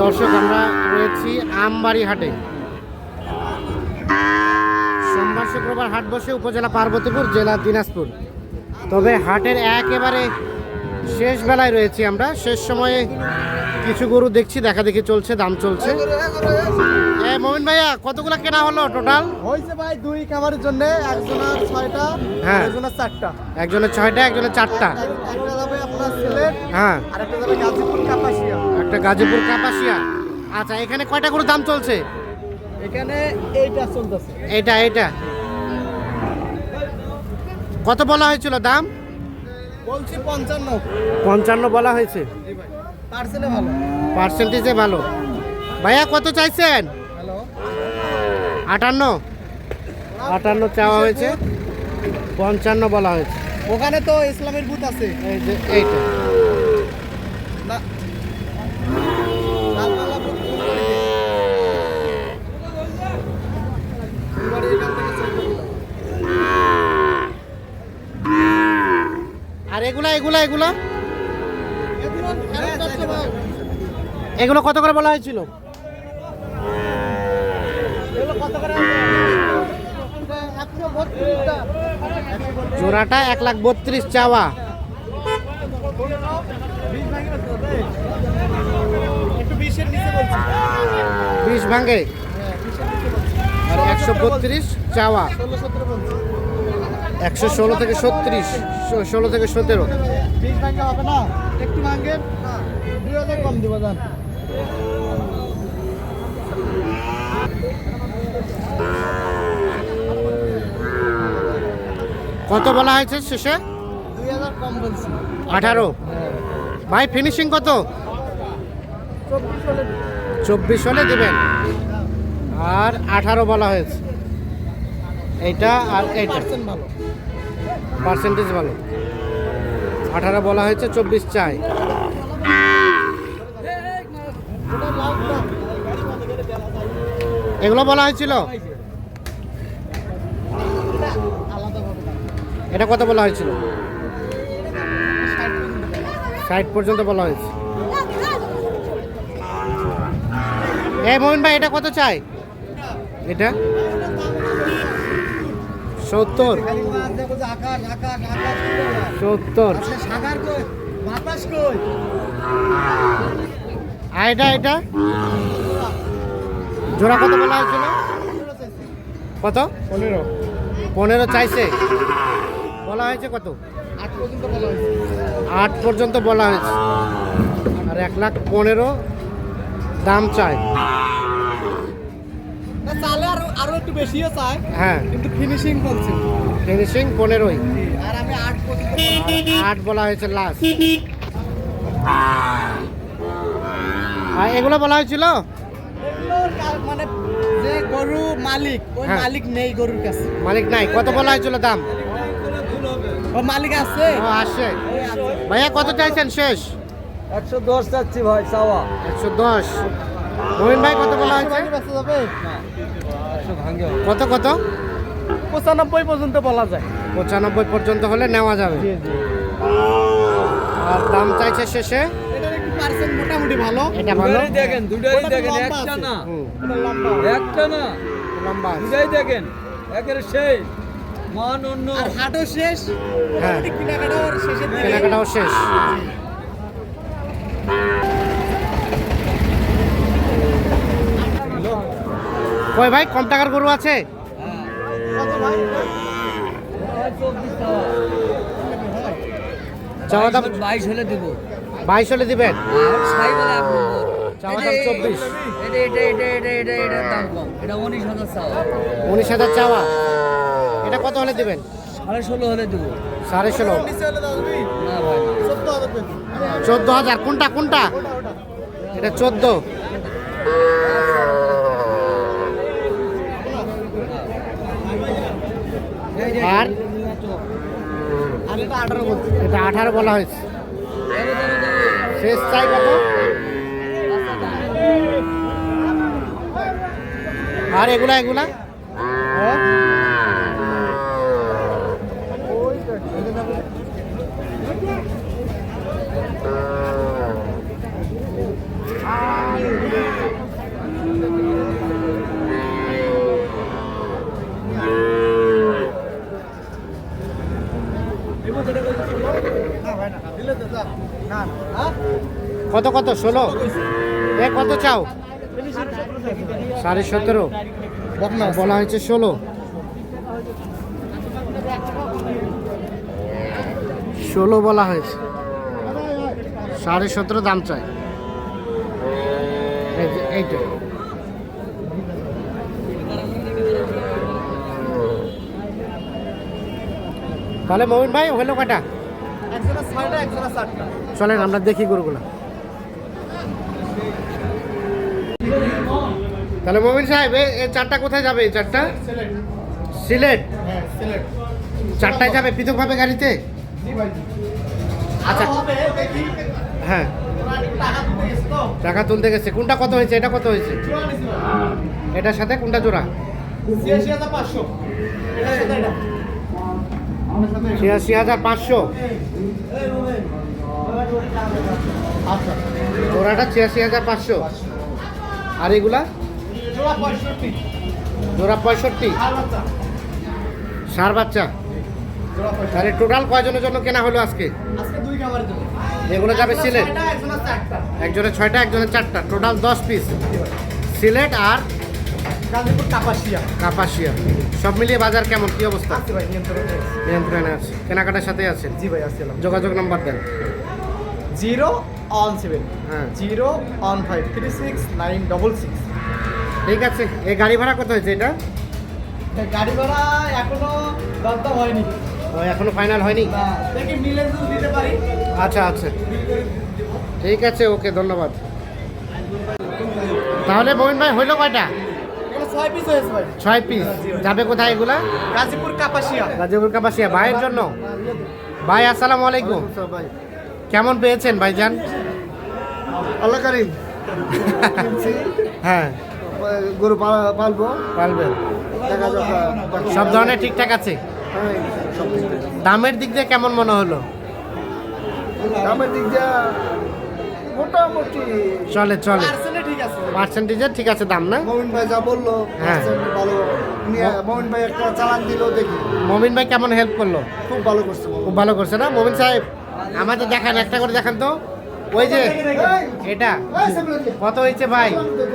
দর্শক আমরা রয়েছি আমবাড়ি হাটে। সোমবার শুক্রবার হাট বসে উপজেলা পার্বতীপুর জেলা দিনাজপুর। তবে হাটের একেবারে শেষ বেলায় রয়েছি আমরা। শেষ সময়ে কিছু গরু দেখছি দেখা দেখি চলছে দাম চলছে। এ মোমিন ভাইয়া কতগুলো কেনা হলো টোটাল হয়েছে ভাই দুই খাবারের জন্য একজনের ছয়টা হ্যাঁ। একজনের চারটা। একজনের ছয়টা একজনের চারটা। একটা যাবে আপনার সিলেট হ্যাঁ। আর একটা যাবে গাজীপুর কাপাসিয়া। একটা গাজীপুর কাপাসিয়া। আচ্ছা এখানে কয়টা করে দাম চলছে? এখানে এইটা চলতেছে। এটা এটা কত বলা হয়েছিল দাম? বলছি পঞ্চান্ন। পঞ্চান্ন বলা হয়েছে। পার্সেলে ভালো। পার্সেন্টেজে ভালো। ভাইয়া কত চাইছেন? হ্যালো। আটান্ন। আটান্ন চাওয়া হয়েছে। পঞ্চান্ন বলা হয়েছে। ওখানে তো ইসলামের বুথ আছে। এই যে এইটা। না লালমালা বুথ ফুলবাড়িতে। ফুলবাড়ি এখান থেকে চৌদ্দ কিলো। আর এগুলা এগুলা এগুলা এগুলো কত করে বলা হয়েছিল। জোড়াটা এক লাখ বত্রিশ চাওয়া বিশ ভাঙে। আর একশো বত্রিশ চাওয়া একশো ষোলো থেকে ছত্রিশ ষোলো থেকে সতেরো। হবে না? একটু কম দিব কত বলা হয়েছে শেষে? আঠারো। ভাই ফিনিশিং কত? চব্বিশ হলে দেবেন। আর আঠারো বলা হয়েছে। এইটা আর এইটা। পার্সেন্ট ভালো। পার্সেন্টেজ ভালো। আঠারো বলা হয়েছে চব্বিশ চাই। এগুলো বলা হয়েছিল? এটা কত বলা হয়েছিল? ষাট পর্যন্ত বলা হয়েছে। এ মোহন ভাই এটা কত চাই? এটা? সত্তর। সত্তর। আর এটা এটা? জোড়া কত বলা হয়েছিল? কত? পনেরো। পনেরো চাইছে। বলা হয়েছে কত? আট পর্যন্ত বলা হয়েছে। আট পর্যন্ত বলা হয়েছে। আর এক লাখ পনেরো দাম চাই। না চালে আরও আরও একটু বেশিও চাই হ্যাঁ। কিন্তু ফিনিশিং বলছে। ফিনিশিং পনেরোই। আর আমি আট। আট বলা হয়েছে লাস্ট আর এগুলো বলা হয়েছিল? মানে যে গরু মালিক ওই হ্যাঁ। মালিক নেই গরুর কাছে। মালিক নাই। কত বলা হয়েছিল দাম? ও মালিক আছে? ও আসে আছে। ভাইয়া কত চাইছেন শেষ? একশো দশ চাচ্ছি ভাই চাওয়া। একশো দশ। মোহিন ভাই কত বলা হয়েছে? কত কত? পঁচানব্বই পর্যন্ত বলা যায়। পঁচানব্বই পর্যন্ত হলে নেওয়া যাবে। আর দাম চাইছে শেষে? পার্সেন্ট মোটামুটি ভালো। এটা ভালো? দেখেন দুটারই ওটা দেখেন একটা না। লম্বা। একটা না। লম্বা দুটাই দেখেন একের সেই মান অন্য। আর হাটও শেষ। হ্যাঁ। কেনাকাটাও শেষ। কই ভাই কম টাকার গরু আছে? চাওয়া দাম বাইশ হলে দেবো। বাইশ হলে দিবেন? চাওয়া দাম চব্বিশ। উনিশ হাজার চাওয়া। এটা কত হলে দিবেন? সাড়ে ষোলো হলে দেবো। সাড়ে ষোলো। চোদ্দ হাজার। কোনটা কোনটা? এটা চোদ্দ আর আর এটা আঠারো বলা হয়েছে। শেষ চাই কত? আর এগুলা এগুলা? কত কত? ষোলো। এ, কত চাও? সাড়ে সতেরো। বলা হয়েছে ষোলো। ষোলো বলা হয়েছে। সাড়ে সতেরো দাম চাই। এই তাহলে মমিন ভাই হলো কটা চারটা। চলেন আমরা দেখি গরুগুলো। তাহলে মমিন সাহেব এ- এ চারটা কোথায় যাবে এই চারটা? সিলেট। হ্যাঁ চারটায় যাবে পৃথকভাবে গাড়িতে? আচ্ছা। হ্যাঁ। টাকা তুলতে গেছে কোনটা কত হয়েছে? এটা কত হয়েছে? এটার সাথে কোনটা জোড়া? ছিয়াশি হাজার পাঁচশো। ছিয়াশি হাজার পাঁচশো আচ্ছা ছিয়াশি হাজার পাঁচশো। আর এগুলা? জোড়া পঁয়ষট্টি। সার বাচ্চা। তাহলে টোটাল কয়জনের জন্য কেনা হলো আজকে? এগুলো যাবে সিলেট। একজনের ছয়টা একজনের চারটা। টোটাল দশ পিস সিলেট আর গাজীপুর কাপাসিয়া। কাপাসিয়া। সব মিলিয়ে বাজার কেমন? কি অবস্থা? আসছে ভাই নিয়ন্ত্রণ নিয়ন্ত্রণে আছে। কেনাকাটার সাথে আছেন? জি ভাই আসছিলাম যোগাযোগ নাম্বার দেন। Zero one seven. হ্যাঁ। Zero one five three six nine double six. ঠিক আছে। এই গাড়ি ভাড়া কত হয়েছে এটা? গাড়ি ভাড়া এখনও দরদাম হয়নি। এখনও ফাইনাল হয়নি? দেখি মিলে দিতে পারি। আচ্ছা আচ্ছা। ঠিক আছে ওকে ধন্যবাদ। তাহলে মমিন ভাই হইল কয়টা? ছয় পিস হয়েছে ভাই। ছয় পিস যাবে কোথায় এগুলা? গাজীপুর কাপাসিয়া। গাজীপুর কাপাসিয়া। ভাইয়ের জন্য। ভাই আসসালামু আলাইকুম। ভাই কেমন পেয়েছেন ভাইজান? আল্লাহ কারিম। হ্যাঁ। গরু পালবো। পারবেন দেখা সব ধরনের ঠিকঠাক আছে? দামের দিক দিয়ে কেমন মনে হলো? দামের দিক দিয়ে মোটামুটি চলে চলে। পার্সেন্টেজের ঠিক আছে দাম না? মমিন ভাই যা বলল হ্যাঁ। ভালো। মমিন ভাই একটা চালান দিল দেখি। মমিন ভাই কেমন হেল্প করল? খুব ভালো করছে খুব ভালো করছে না? মমিন সাহেব আমাদের দেখান একটা করে দেখান তো। ওই যে এটা। কত হয়েছে ভাই?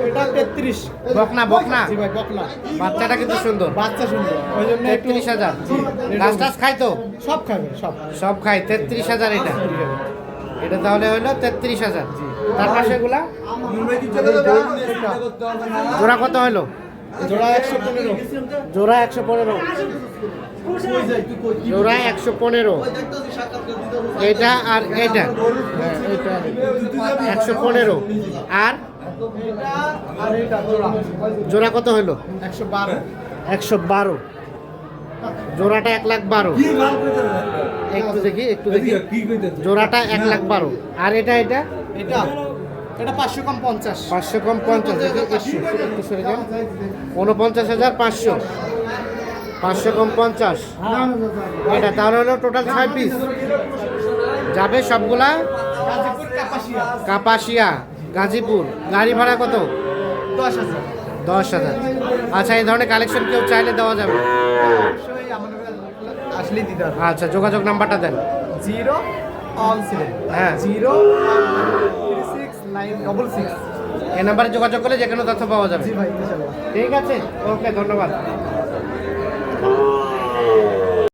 এটা তেত্রিশ। বকনা বকনা? বকনা। বাচ্চাটা কিন্তু সুন্দর। বাচ্চা সুন্দর। ওই জন্য তেত্রিশ হাজার। গাছ। টাছ খাই তো? সব খাবে সব। সব খাই তেত্রিশ হাজার এটা। এটা তাহলে হইল তেত্রিশ হাজার। তার পাশে জোড়া কত হলো? জোড়া একশো পনেরো। জোড়া একশো পনেরো। জোড়া একশো পনেরো। এটা আর এটা। হ্যাঁ একশো পনেরো। আর? জোড়া কত হলো? একশো বারো একশো বারো। জোড়াটা এক লাখ বারো। একটু দেখি একটু দেখি। জোড়াটা এক লাখ বারো। আর এটা এটা? এটা? এটা পাঁচশো কম পঞ্চাশ। পাঁচশো কম পঞ্চাশ উনপঞ্চাশ হাজার পাঁচশো। পাঁচশো কম পঞ্চাশ। এটা তাহলে হলো টোটাল ছয় পিস যাবে সবগুলা? কাপাসিয়া। গাজীপুর। গাড়ি ভাড়া কত? দশ হাজার। দশ হাজার। আচ্ছা এই ধরনের কালেকশন কেউ চাইলে দেওয়া যাবে? আচ্ছা যোগাযোগ নাম্বারটা দেন। জিরো অন সিলেট হ্যাঁ। Zero six nine double six এ নাম্বারে যোগাযোগ করলে যে কোনো তথ্য পাওয়া যাবে। জি ভাই ঠিক আছে? ওকে ধন্যবাদ।